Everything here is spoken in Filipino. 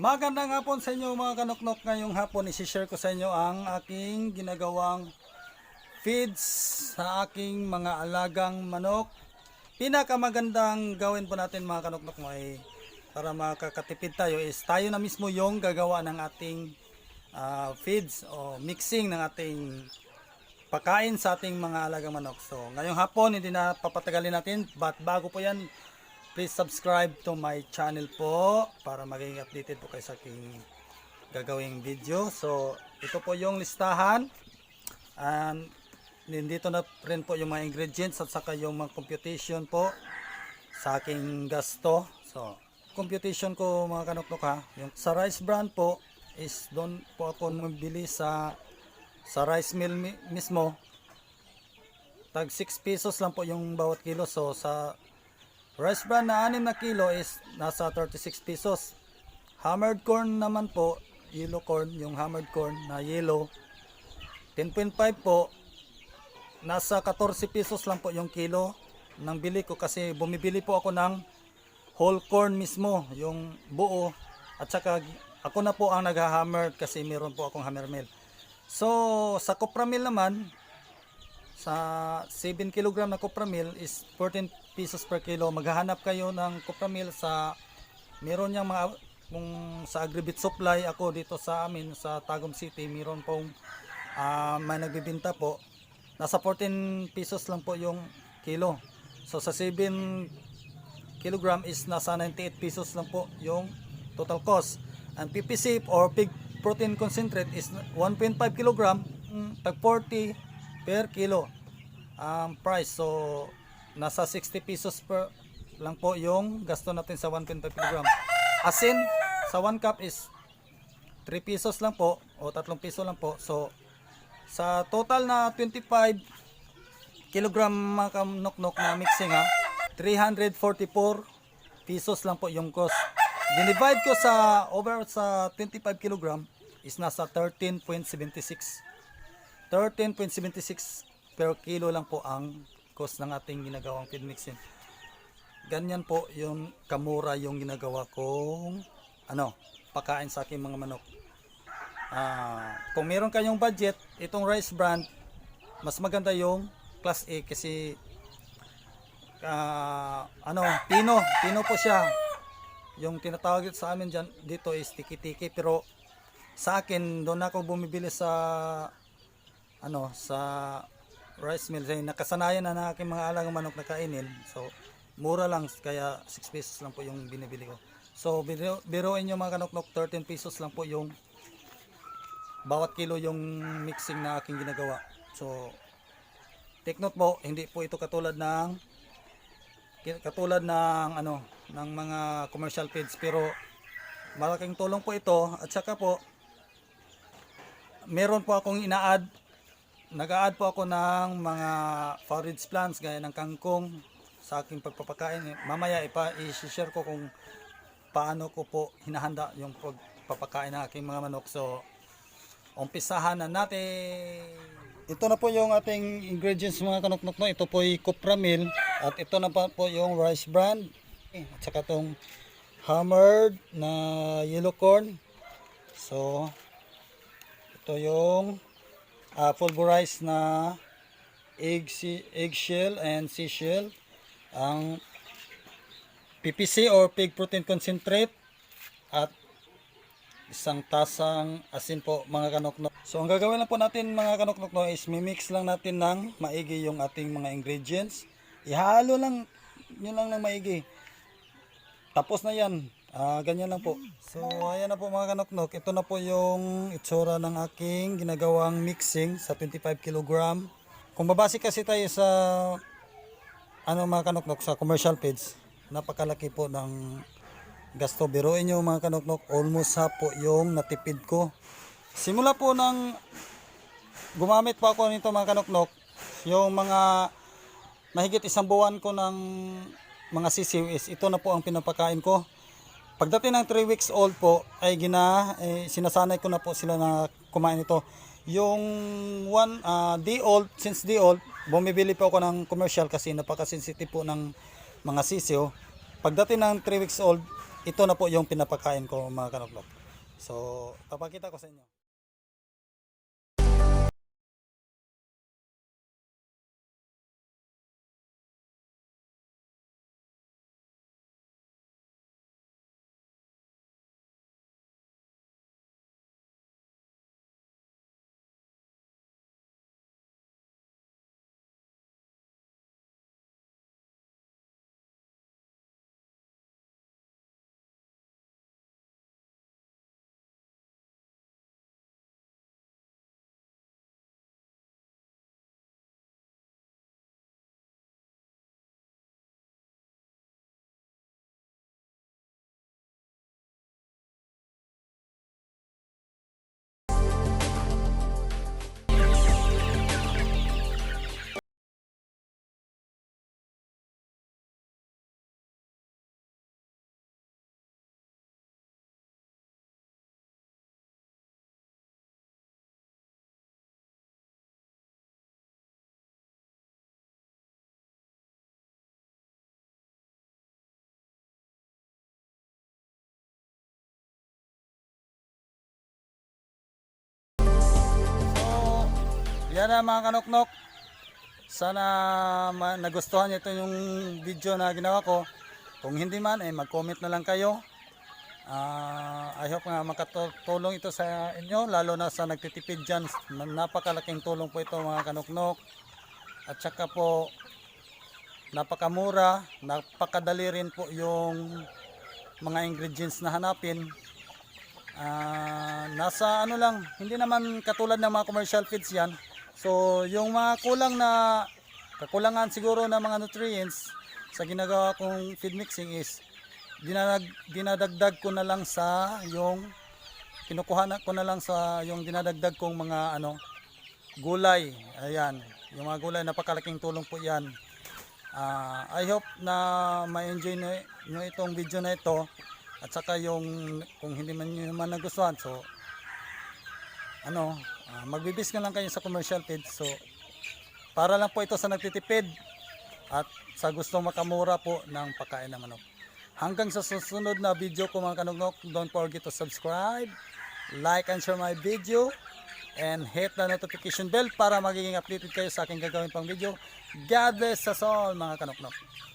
Magandang hapon sa inyo mga kanoknok. Ngayong hapon isi-share ko sa inyo ang aking ginagawang feeds sa aking mga alagang manok. Pinakamagandang gawin po natin mga kanoknok mo ay para makakatipid tayo is tayo na mismo yung gagawa ng ating ah, feeds o mixing ng ating pagkain sa ating mga alagang manok. So, ngayong hapon, hindi na papatagalin natin. But bago po yan, please subscribe to my channel po para maging updated po kayo sa aking gagawing video. So, ito po yung listahan. And nandito na rin po yung mga ingredients at saka yung mga computation po sa aking gasto. So, computation ko mga kanoknok ha. Yung sa rice brand po is doon po ako mabili sa sa rice mill mi- mismo. Tag 6 pesos lang po yung bawat kilo. So sa rice bran na 6 na kilo is nasa 36 pesos. Hammered corn naman po, yellow corn, yung hammered corn na yellow. 10.5 po, nasa 14 pesos lang po yung kilo ng bili ko kasi bumibili po ako ng whole corn mismo, yung buo. At saka ako na po ang nag-hammer kasi meron po akong hammer mill. So, sa copra mill naman, sa 7 kg na copra mill is 14 pesos per kilo. Maghahanap kayo ng copra mill sa meron niyang mga kung sa Agribit Supply ako dito sa amin sa Tagum City, meron pong ah, may nagbibenta po. Nasa 14 pesos lang po yung kilo. So sa 7 kilogram is nasa 98 pesos lang po yung total cost. And PPC or pig protein concentrate is 1.5 kilogram, mm, tag 40 per kilo ang price. So nasa 60 pesos per lang po yung gasto natin sa 1.5 kilogram. Asin sa 1 cup is 3 pesos lang po o 3 piso lang po. So sa total na 25 kilogram mga kanok-nok na mixing ha, 344 pesos lang po yung cost. Dinivide ko sa over sa 25 kilogram is nasa 13.76. 13.76 per kilo lang po ang cost ng ating ginagawang feed mixing. Ganyan po yung kamura yung ginagawa kong ano, pakain sa aking mga manok. Ah, kung meron kayong budget, itong rice brand, mas maganda yung class A kasi ah, ano, pino, pino po siya. Yung tinatawag sa amin dyan, dito is tiki-tiki pero sa akin doon ako bumibili sa ano sa rice mill. Kasi nakasanayan na na aking mga alagang manok na kainin. So mura lang kaya 6 pesos lang po yung binibili ko. So biruin nyo mga kanoknok 13 pesos lang po yung bawat kilo yung mixing na aking ginagawa. So take note po hindi po ito katulad ng katulad ng ano ng mga commercial feeds. Pero malaking tulong po ito. At saka po meron po akong ina-add nag-a-add po ako ng mga forage plants gaya ng kangkong sa aking pagpapakain mamaya ipa i-share ko kung paano ko po hinahanda yung pagpapakain ng aking mga manok so umpisahan na natin ito na po yung ating ingredients mga kanoknok no. Ito po ay copra meal at ito na po yung rice bran at saka tong hammered na yellow corn. So ito yung uh, pulverized na egg eggshell and seashell. Ang PPC or pig protein concentrate at isang tasang asin po mga kanoknok. So ang gagawin lang po natin mga kanoknok no, is mimix lang natin ng maigi yung ating mga ingredients. Ihalo lang yun lang ng maigi. Tapos na yan. Ah, ganyan lang po. So ayan na po mga kanoknok. Ito na po yung itsura ng aking ginagawang mixing sa 25 kg. Kung babase kasi tayo sa ano mga kanoknok sa commercial feeds, napakalaki po ng gasto. Biruin nyo mga kanoknok, almost half po yung natipid ko. Simula po ng gumamit po ako nito mga kanoknok, yung mga mahigit isang buwan ko ng mga sisiw is ito na po ang pinapakain ko. Pagdating ng 3 weeks old po ay gina eh, sinasanay ko na po sila na kumain ito. Yung one ah, day old, since day old, bumibili po ako ng commercial kasi napaka-sensitive po ng mga sisiw. Pagdating ng 3 weeks old, ito na po yung pinapakain ko mga kanoklok. So, papakita ko sa inyo. Yan na mga kanoknok. Sana nagustuhan niyo ito yung video na ginawa ko. Kung hindi man, eh, mag-comment na lang kayo. Ah, I hope nga makatulong ito sa inyo, lalo na sa nagtitipid dyan. Napakalaking tulong po ito mga kanoknok. At saka po, napakamura, napakadali rin po yung mga ingredients na hanapin. Ah, nasa ano lang, hindi naman katulad ng mga commercial feeds yan. So, yung mga kulang na, kakulangan siguro ng mga nutrients sa ginagawa kong feed mixing is dinadag, dinadagdag ko na lang sa yung kinukuha na ko na lang sa yung dinadagdag kong mga ano gulay. Ayan, yung mga gulay napakalaking tulong po 'yan. Ah, I hope na ma-enjoy nyo itong video na ito at saka yung kung hindi man nyo man nagustuhan so ano ah, magbibis na lang kayo sa commercial feed. So para lang po ito sa nagtitipid at sa gustong makamura po ng pagkain ng manok. Hanggang sa susunod na video ko mga kanugnok don't forget to subscribe like and share my video and hit the notification bell para magiging updated kayo sa aking gagawin pang video. God bless us all mga kanoknok